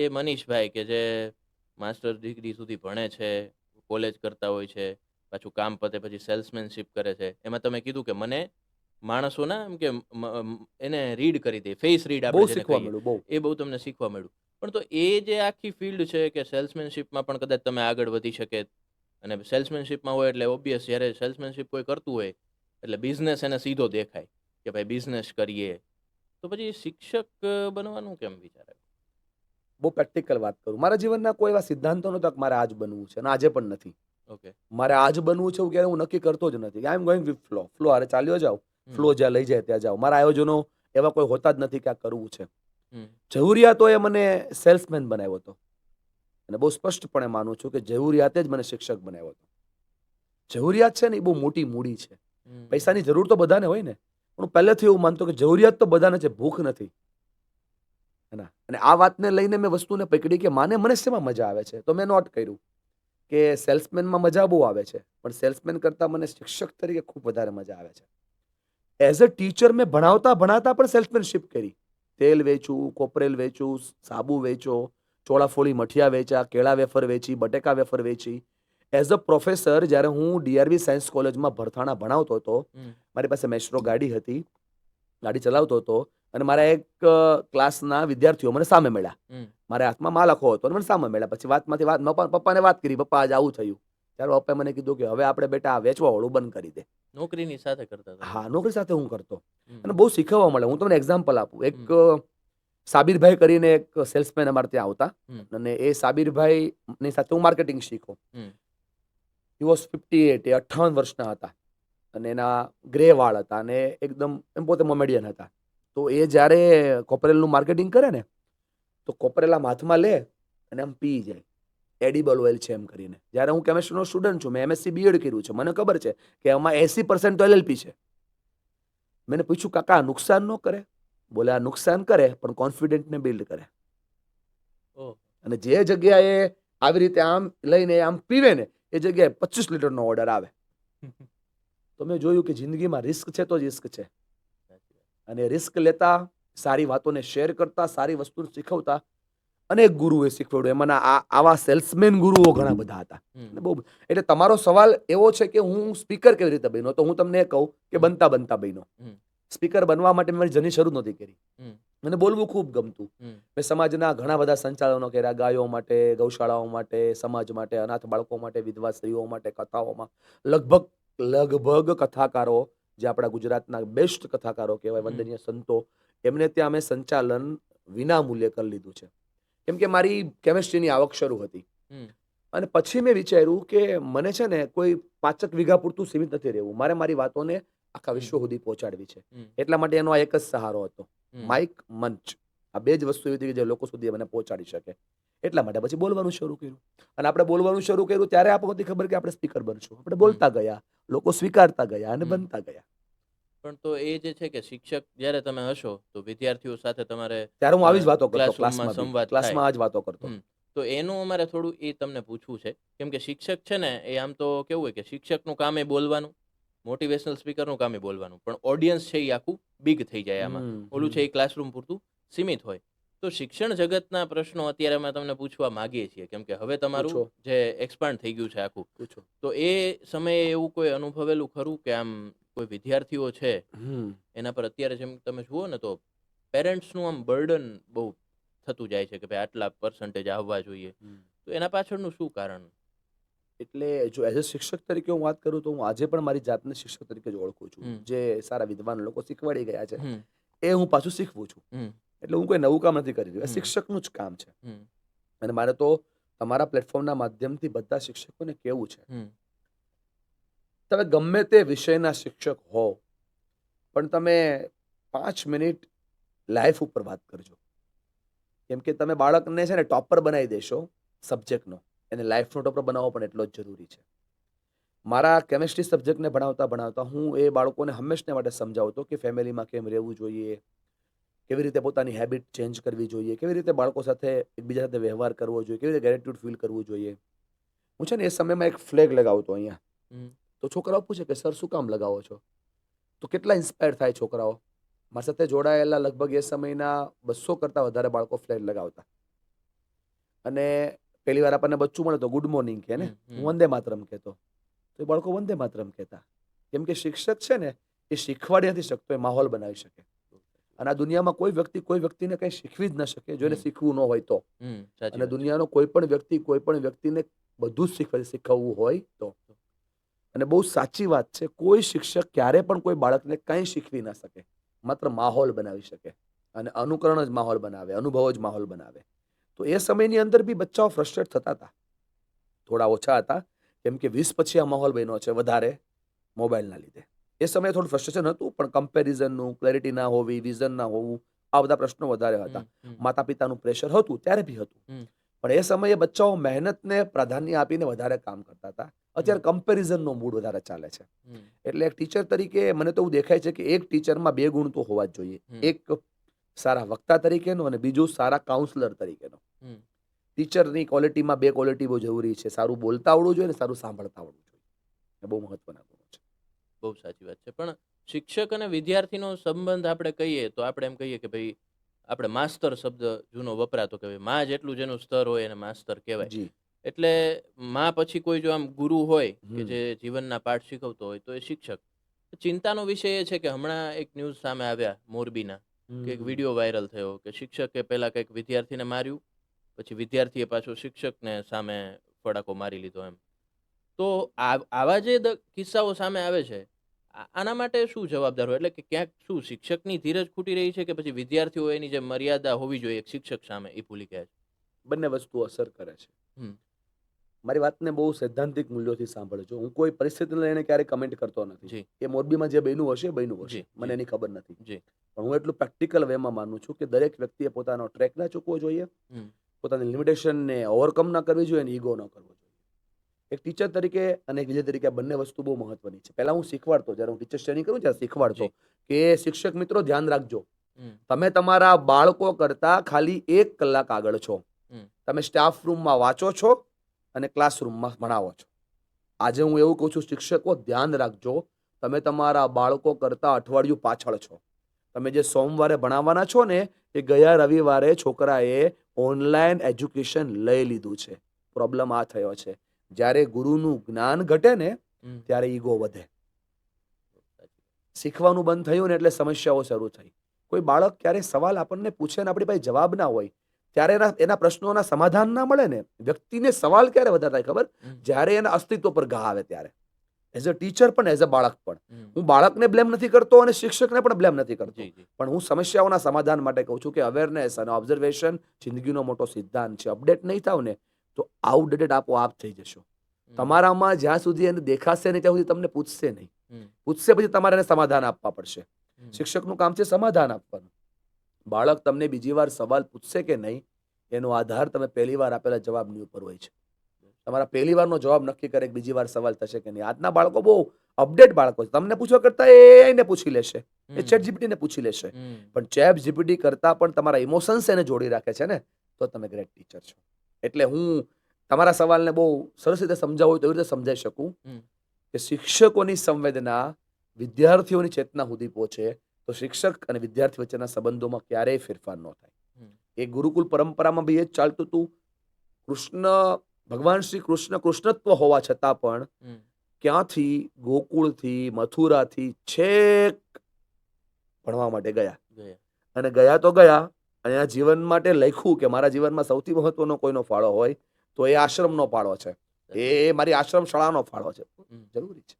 એ મનીષભાઈ કે જે master degree સુધી ભણે છે કોલેજ કરતા હોય છે પાછું કામ પતે પછી સેલ્સમેનશિપ કરે છે. એમાં તમે કીધું કે મને માણસોના એમ કે એને રીડ કરી દે ફેસ રીડ આપણે શીખવા મળ્યું એ બહુ તમને શીખવા મળ્યું. પણ તો એ જે આખી ફિલ્ડ છે કે સેલ્સમેનશીપમાં પણ કદાચ તમે આગળ વધી શકે અને સેલ્સમેનશિપમાં હોય એટલે ઓબ્વિયસ જ્યારે સેલ્સમેનશીપ કોઈ કરતું હોય એટલે બિઝનેસ એને સીધો દેખાય કે ભાઈ બિઝનેસ કરીએ. તો પછી શિક્ષક બનવાનું કેમ વિચારે? બહુ પ્રેક્ટિકલ વાત કરું. મારા જીવનના કોઈ એવા સિદ્ધાંતો નહોતા મારે આજ બનવું છે અને આજે પણ નથી. ઓકે મારે આજ બનવું છે ક્યારે હું નક્કી કરતો જ નથી. I am going with flow flow હારે ચાલ્યો જાઓ. ફ્લો જ્યાં લઈ જાય ત્યાં જાઓ. મારા આયોજનો એવા કોઈ હોતા જ નથી કે આ કરવું છે. જરૂરિયાતોએ મને સેલ્સમેન બનાવ્યો હતો. અને બહુ સ્પષ્ટપણે માનું છું કે જરૂરિયાતે જ મને શિક્ષક બનાવ્યો હતો. જરૂરિયાત છે ને એ બહુ મોટી મૂડી છે. પૈસાની જરૂર તો બધાને હોય ને. પણ હું પહેલેથી એવું માનતો કે જરૂરિયાત તો બધાને છે ભૂખ નથી. હે અને આ વાતને લઈને મેં વસ્તુને પકડી કે માને મને શેમાં મજા આવે છે? તો મેં નોટ કર્યું કે સેલ્સમેનમાં મજા બહુ આવે છે પણ સેલ્સમેન કરતાં મને શિક્ષક તરીકે ખૂબ વધારે મજા આવે છે. એઝ અ ટીચર મેં ભણાવતા ભણાવતા પણ સેલ્સમેનશીપ કરી. તેલ વેચું કોપરેલ વેચું સાબુ વેચો ચોળાફોળી મઠિયા વેચ્યા કેળા વેફર વેચી બટેકા વેફર વેચી. એઝ અ પ્રોફેસર જ્યારે હું ડીઆરવી સાયન્સ કોલેજમાં ભરથાણા ભણાવતો હતો મારી પાસે મેસ્ટ્રો ગાડી હતી ગાડી ચલાવતો હતો અને મારા એક ક્લાસના વિદ્યાર્થીઓ મને સામે મળ્યા. મારા હાથમાં માલ આખો હતો અને મને સામે મળ્યા. પછી વાતમાંથી વાત પપ્પા પપ્પાને વાત કરી પપ્પા આજે આવું થયું. ત્યારે પપ્પાએ મને કીધું કે હવે આપણે બેટા આ વેચવા વાળું બંધ કરી દે. નોકરીની સાથે કરતા હા નોકરી સાથે હું કરતો. અને બહુ શીખવા મળે હું તમને એક્ઝામ્પલ આપું. એક સાબિરભાઈ કરીને એક સેલ્સમેન અમારે ત્યાં આવતા. અને એ સાબિરભાઈ ની સાથે હું માર્કેટિંગ શીખો. હી વોઝ ફિફ્ટી એટ એ અઠાવન વર્ષના હતા. અને એના ગ્રે વાળ હતા અને એકદમ એમ પોતે મોમેડિયન હતા. તો એ જ્યારે કોપરેલનું માર્કેટિંગ કરે ને તો કોપરેલ આમ હાથમાં લે અને આમ પી જાય. એડિબલ ઓઇલ છે એમ કરીને. જ્યારે હું કેમેસ્ટ્રીનો સ્ટુડન્ટ છું મેં એમએસસી બીએડ કર્યું છે. મને ખબર છે કે આમાં એસી પર્સન્ટ તો એલએલપી છે. મેં પૂછ્યું કાકા આ નુકસાન ન કરે? બોલે આ નુકસાન કરે પણ કોન્ફિડન્ટને બિલ્ડ કરે. અને જે જગ્યાએ આવી રીતે આમ લઈને આમ પીવે ને એ જગ્યાએ પચીસ લીટરનો ઓર્ડર આવે. તો મેં જોયું કે જિંદગીમાં રિસ્ક છે તો જ રિસ્ક છે. અને રિસ્ક લેતા સારી વાતોને શેર કરતા સારી વસ્તુ શીખવતા. અનેક ગુરુએ શીખવાડ્યું. એમાંના આ આવા સેલ્સમેન ગુરુઓ ઘણા બધા હતા. બહુ એટલે તમારો સવાલ એવો છે કે હું સ્પીકર કેવી રીતે બન્યો? તો હું તમને કહું કે બનતા બનતા બન્યો. સ્પીકર બનવા માટે મેં મારી જર્ની શરૂ નહોતી કરી. મને બોલવું ખૂબ ગમતું. મેં સમાજના ઘણા બધા સંચાલનો કર્યા. ગાયો માટે ગૌશાળાઓ માટે સમાજ માટે અનાથ બાળકો માટે વિધવા સ્ત્રીઓ માટે કથાઓમાં. લગભગ લગભગ કથાકારો જે આપણા ગુજરાતના બેસ્ટ કથાકારો કહેવાય વંદનીય સંતો એમને ત્યાં અમે સંચાલન વિના મૂલ્યે કરી લીધું છે. કેમ કે મારી કેમેસ્ટ્રીની આવક શરૂ હતી. અને પછી મેં વિચાર્યું કે મને છે ને કોઈ પાંચક વીઘા પૂરતું સીમિત નથી રહેવું. મારે મારી વાતોને આખા વિશ્વ સુધી પહોંચાડવી છે. એટલા માટે એનો આ એક જ સહારો હતો. માઇક મંચ આ બે જ વસ્તુ એવી હતી કે જે લોકો સુધી મને પહોંચાડી શકે. એટલા માટે પછી બોલવાનું શરૂ કર્યું. અને આપણે બોલવાનું શરૂ કર્યું ત્યારે આપણને ખબર કે આપણે સ્પીકર બનશું. આપણે બોલતા ગયા લોકો સ્વીકારતા ગયા અને બનતા ગયા. પણ તો એ જે છે કે શિક્ષક જ્યારે તમે હશો તો વિદ્યાર્થીઓ સાથે તમારે ત્યારે હું આવી જ વાતો કરતો ક્લાસમાં સંવાદ ક્લાસમાં આ જ વાતો કરતો. તો એનું અમારે થોડું એ તમને પૂછવું છે. કેમ કે શિક્ષક છે ને એ આમ તો કેવું હોય કે શિક્ષકનું કામ એ બોલવાનું મોટિવેશનલ સ્પીકરનું કામ એ બોલવાનું. પણ ઓડિયન્સ છે એ આખું બિગ થઈ જાય આમાં. ઓલું છે એ ક્લાસરૂમ પૂરતું. સીમિત હોય. તો શિક્ષણ જગતના પ્રશ્નો અત્યારે અમે તમને પૂછવા માંગીએ છીએ. કેમ કે હવે તમારું જે એક્સપાન્ડ થઈ ગયું છે આખું. પૂછો. તો એ સમયે એવું કોઈ અનુભવેલું ખરું કે આમ કોઈ વિદ્યાર્થીઓ છે? એના પર અત્યારે જેમ તમે જુઓ ને તો પેરેન્ટ્સનું આમ બર્ડન બહુ થતું જાય છે કે ભાઈ આટલા પર્સન્ટેજ આવવા જોઈએ. તો એના પાછળનું શું કારણ? એટલે જો એઝ અ શિક્ષક તરીકે હું વાત કરું તો હું આજે પણ મારી જાતને શિક્ષક તરીકે જ ઓળખું છું. જે સારા વિદ્વાન લોકો શીખવાડી ગયા છે. એ હું પાછું શીખવું છું. એટલે હું કોઈ નવું કામ નથી કરી રહ્યો. એ શિક્ષકનું જ કામ છે. અને મારે તો તમારા પ્લેટફોર્મના માધ્યમથી બધા શિક્ષકોને કેવું છે? તમે ગમે તે વિષયના શિક્ષક હો પણ તમે પાંચ મિનિટ લાઈફ ઉપર વાત કરજો. કેમ કે તમે બાળકને છે ને ટોપર બનાવી દેશો સબ્જેક્ટનો. એને લાઈફનો ટોપર બનાવવો પણ એટલો જ જરૂરી છે. મારા કેમેસ્ટ્રી સબ્જેક્ટને ભણાવતા ભણાવતા હું એ બાળકોને હંમેશને માટે સમજાવતો કે ફેમિલીમાં કેમ રહેવું જોઈએ? કેવી રીતે પોતાની હેબિટ ચેન્જ કરવી જોઈએ? કેવી રીતે બાળકો સાથે એકબીજા સાથે વ્યવહાર કરવો જોઈએ? કેવી રીતે ગ્રેટિટ્યુડ ફીલ કરવું જોઈએ? હું છે ને એ સમયમાં એક ફ્લેગ લગાવતો અહીંયા. તો છોકરાઓ પૂછે કે સર શું કામ લગાવો છો? તો કેટલા ઇન્સ્પાયર થાય છોકરાઓ? મારી સાથે જોડાયેલા લગભગ એ સમયના બસો કરતાં વધારે બાળકો ફ્લેગ લગાવતા. અને પહેલી વાર આપણને બચ્ચું મળે તો ગુડ મોર્નિંગ કે ને. હું વંદે માતરમ કહેતો. તો એ બાળકો વંદે માતરમ કહેતા. કેમ કે શિક્ષક છે ને એ શીખવાડી નથી શકતો એ માહોલ બનાવી શકે. અને આ દુનિયામાં કોઈ વ્યક્તિ કોઈ વ્યક્તિને કંઈ શીખવી જ ન શકે જો એને શીખવું ન હોય તો. અને. દુનિયાનો કોઈ પણ વ્યક્તિ કોઈ પણ વ્યક્તિને બધું જ શીખવે શીખવવું હોય તો. અને બહુ સાચી વાત છે કોઈ શિક્ષક ક્યારે પણ કોઈ બાળકને કંઈ શીખવી ના શકે. માત્ર માહોલ બનાવી શકે. અને અનુકરણ જ માહોલ બનાવે અનુભવ જ માહોલ બનાવે. તો એ સમયની અંદર બી બચ્ચાઓ ફ્રસ્ટ્રેટ થતા હતા. થોડા ઓછા હતા. કેમ કે વીસ પછી આ માહોલ બન્યો છે વધારે મોબાઈલના લીધે. એ સમયે થોડું ફ્રસ્ટ્રેશન હતું પણ કમ્પેરિઝનનું ક્લેરિટી ના હોવી વિઝન ના હોવું આ બધા પ્રશ્નો વધારે હતા. માતા પિતાનું પ્રેશર હતું ત્યારે બી હતું. પણ એ સમયે બચ્ચાઓ મહેનતને પ્રાધાન્ય આપીને વધારે કામ કરતા હતા. અત્યારે કમ્પેરિઝનનો મૂડ વધારે ચાલે છે. એટલે એક ટીચર તરીકે મને તો એવું દેખાય છે કે એક ટીચરમાં બે ગુણ તો હોવા જ જોઈએ. એક સારા વક્તા તરીકેનો અને બીજું સારા કાઉન્સલર તરીકેનો. ટીચરની ક્વોલિટીમાં બે ક્વોલિટી બહુ જરૂરી છે. સારું બોલતા આવડવું જોઈએ અને સારું સાંભળતા આવડવું જોઈએ. એ બહુ મહત્વના બહુ સાચી વાત છે. પણ શિક્ષક અને વિદ્યાર્થીનો સંબંધ આપણે કહીએ તો આપણે એમ કહીએ કે ભાઈ આપણે માસ્તર શબ્દ જૂનો વપરાતો કે ભાઈ માં જેટલું જેનું સ્તર હોય એને માસ્તર કહેવાય. એટલે માં પછી કોઈ જો આમ ગુરુ હોય કે. જે જીવનના પાઠ શીખવતો હોય તો એ શિક્ષક. ચિંતાનો વિષય એ છે કે હમણાં એક ન્યૂઝ સામે આવ્યા મોરબીના કે એક વીડિયો વાયરલ થયો કે શિક્ષકે પહેલા કંઈક વિદ્યાર્થીને માર્યું પછી વિદ્યાર્થીએ પાછો શિક્ષકને સામે ફડાકો મારી લીધો એમ. તો આવા જે કિસ્સાઓ સામે આવે છે આના માટે શું જવાબદાર હોય? એટલે કે ક્યાંક શું શિક્ષકની ધીરજ ખૂટી રહી છે કે પછી વિદ્યાર્થીઓ એની જે મર્યાદા હોવી જોઈએ એક શિક્ષક સામે એ ભૂલી ગયા છે? બંને વસ્તુ અસર કરે છે. મારી વાતને બહુ સૈદ્ધાંતિક મૂલ્યોથી સાંભળજો હું કોઈ પરિસ્થિતિને લઈને ક્યારે કમેન્ટ કરતો નથી. એ મોરબીમાં જે બન્યું હશે બન્યું હશે. મને એની ખબર નથી. પણ હું એટલું પ્રેક્ટિકલ વેમાં માનું છું કે દરેક વ્યક્તિએ પોતાનો ટ્રેક ના ચૂકવો જોઈએ. પોતાની લિમિટેશનને ઓવરકમ ના કરવી જોઈએ અને ઈગો ન કરવો જોઈએ. એક ટીચર તરીકે અને એક વિજય તરીકે આ બંને વસ્તુ બહુ મહત્વની છે. પહેલા હું શીખવાડતો જ્યારે હું ટીચર ટ્રેનિંગ કરું ત્યારે શીખવાડતો કે શિક્ષક મિત્રો ધ્યાન રાખજો. તમે તમારા બાળકો કરતા ખાલી એક કલાક આગળ છો. તમે સ્ટાફ રૂમમાં વાંચો છો અને ક્લાસરૂમમાં ભણાવો છો. આજે હું એવું કહું છું શિક્ષકો ધ્યાન રાખજો. તમે તમારા બાળકો કરતા અઠવાડિયું પાછળ છો. તમે જે સોમવારે ભણાવવાના છો ને એ ગયા રવિવારે છોકરાએ ઓનલાઈન એજ્યુકેશન લઈ લીધું છે. પ્રોબ્લેમ આ થયો છે. જ્યારે ગુરુનું જ્ઞાન ઘટે ને ત્યારે ઈગો વધે. શીખવાનું બંધ થયું ને એટલે સમસ્યાઓ શરૂ થઈ. કોઈ બાળક ક્યારે સવાલ આપણને પૂછે ને આપણી પાસે જવાબ ના હોય ત્યારે એના એના પ્રશ્નોના સમાધાન ના મળે ને વ્યક્તિને સવાલ ક્યારે વધારે થાય ખબર? જ્યારે એના અસ્તિત્વ પર ઘા આવે ત્યારે. એઝ અ ટીચર પણ એઝ અ બાળક પણ. હું બાળકને બ્લેમ નથી કરતો અને શિક્ષકને પણ બ્લેમ નથી કરતો. પણ હું સમસ્યાઓના સમાધાન માટે કહું છું કે અવેરનેસ અને ઓબ્ઝર્વેશન જિંદગીનો મોટો સિદ્ધાંત છે. અપડેટ નહીં થાવ ને તો આઉટડેટેડ આપોઆપ થઈ જશો. તમારામાં જ્યાં સુધી એને દેખાશે નહીં ત્યાં સુધી તમને પૂછશે નહીં. પૂછશે પછી તમારે એને સમાધાન આપવા પડશે. શિક્ષકનું કામ છે સમાધાન આપવાનું. બાળક તમને બીજી વાર સવાલ પૂછશે કે નહીં એનો આધાર તમે પહેલી વાર આપેલા જવાબની ઉપર હોય છે. તમારા પહેલી વારનો જવાબ નક્કી કરે બીજી વાર સવાલ થશે કે નહીં. આજના બાળકો બહુ અપડેટ બાળકો છે. તમને પૂછવા કરતા એ એને પૂછી લેશે. એ ચેટ જીપીટી ને પૂછી લેશે. પણ ચેટ જીપીટી કરતા પણ તમારા ઇમોશન્સ એને જોડી રાખે છે ને તો તમે ગ્રેટ ટીચર છો. એટલે હું તમારા સવાલને બહુ સરસ રીતે સમજાવું હોય તો એવી રીતે સમજાવી શકું કે શિક્ષકોની સંવેદના વિદ્યાર્થીઓની ચેતના સુધી પહોંચે તો શિક્ષક અને વિદ્યાર્થી વચ્ચેના સંબંધોમાં ક્યારેય ફેરફાર ન થાય. એ ગુરુકુલ પરંપરામાં બી એ જ ચાલતું હતું. કૃષ્ણ ભગવાન શ્રી કૃષ્ણ કૃષ્ણત્વ હોવા છતાં પણ. ક્યાંથી ગોકુળથી મથુરાથી છેક ભણવા માટે ગયા. અને ગયા તો ગયા અને આ જીવન માટે લખ્યું કે મારા જીવનમાં સૌથી મહત્વનો કોઈનો ફાળો હોય તો એ આશ્રમનો ફાળો છે. એ મારી આશ્રમ શાળાનો ફાળો છે. જરૂરી છે.